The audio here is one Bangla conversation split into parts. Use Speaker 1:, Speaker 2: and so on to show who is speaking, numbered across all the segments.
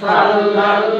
Speaker 1: সঙ্গেতে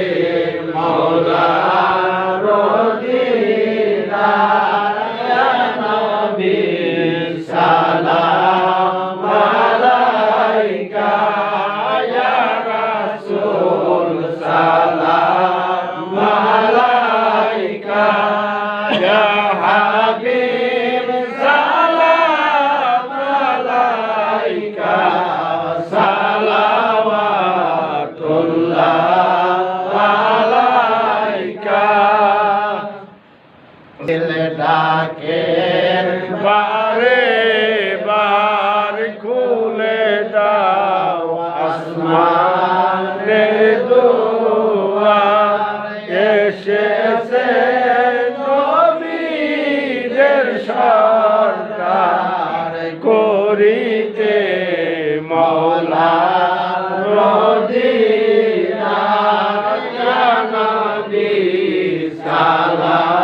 Speaker 1: ডাকের বারে বার খুলে দাও আসমানের দুয়ার এসেছে নবীদের সরকার করিতে মৌলা নবী সালাম।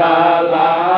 Speaker 1: সালাম